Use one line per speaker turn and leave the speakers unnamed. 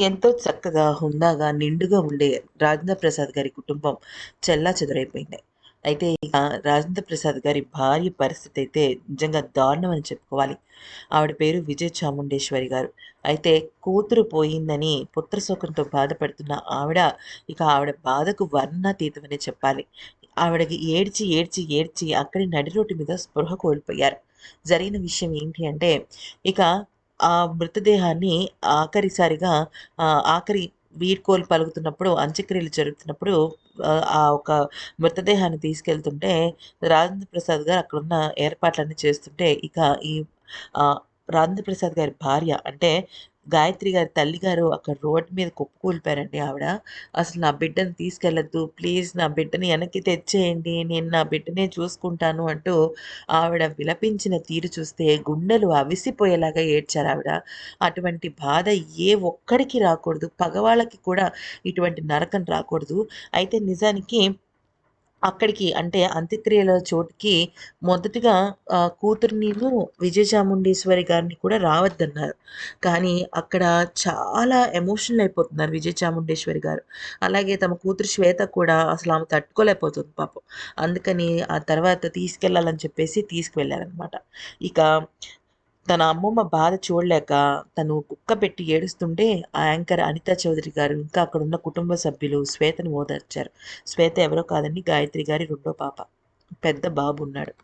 ఎంతో చక్కగా హుందాగా నిండుగా ఉండే రాజేంద్ర ప్రసాద్ గారి కుటుంబం చెల్లా చెదరైపోయింది. అయితే ఇక రాజేంద్ర ప్రసాద్ గారి భార్య పరిస్థితి అయితే నిజంగా దారుణం అని చెప్పుకోవాలి. ఆవిడ పేరు విజయ చాముండేశ్వరి గారు. అయితే కూతురు పోయిందని పుత్రశోకంతో బాధపడుతున్న ఆవిడ ఇక ఆవిడ బాధకు వర్ణాతీతమనే చెప్పాలి. ఆవిడకి ఏడ్చి ఏడ్చి ఏడ్చి అక్కడి నడి రోడ్డు మీద స్పృహ కోల్పోయారు. జరిగిన విషయం ఏంటి అంటే ఇక ఆ మృతదేహాన్ని ఆఖరిసారిగా ఆఖరి వీడ్కోలు పలుకుతున్నప్పుడు అంత్యక్రియలు జరుగుతున్నప్పుడు ఆ ఒక మృతదేహాన్ని తీసుకెళ్తుంటే రాజేంద్ర ప్రసాద్ గారు అక్కడున్న ఏర్పాట్లన్నీ చేస్తుంటే ఇక ఈ రాజేంద్ర ప్రసాద్ గారి భార్య అంటే గాయత్రి గారి తల్లిగారు అక్కడ రోడ్డు మీద కుప్పకూలిపారండి ఆవిడ. అసలు నా బిడ్డను తీసుకెళ్ళద్దు. ప్లీజ్ నా బిడ్డని వెనక్కి తెచ్చేయండి. నేను నా బిడ్డనే చూసుకుంటాను అంటూ ఆవిడ విలపించిన తీరు చూస్తే గుండెలు అవిసిపోయేలాగా ఏడ్చారు ఆవిడ. అటువంటి బాధ ఏ ఒక్కడికి రాకూడదు. పగవాళ్ళకి కూడా ఇటువంటి నరకం రాకూడదు. అయితే నిజానికి అక్కడికి అంటే అంత్యక్రియల చోటుకి మొదటిగా కూతుర్నిను విజయచాముండేశ్వరి గారిని కూడా రావద్దన్నారు. కానీ అక్కడ చాలా ఎమోషనల్ అయిపోతున్నారు విజయచాముండేశ్వరి గారు. అలాగే తమ కూతురు శ్వేత కూడా అసలు ఆమె తట్టుకోలేకపోతుంది పాపం. అందుకని ఆ తర్వాత తీసుకెళ్ళాలని చెప్పేసి తీసుకువెళ్ళారనమాట ఇక తన అమ్మమ్మ బాధ చూడలేక తను కుక్క పెట్టి ఏడుస్తుంటే ఆ యాంకర్ అనితా చౌదరి గారు ఇంకా అక్కడ ఉన్న కుటుంబ సభ్యులు శ్వేతను ఓదార్చారు. శ్వేత ఎవరో కాదండి గాయత్రి గారి రెండో పాప. పెద్ద బాబు ఉన్నాడు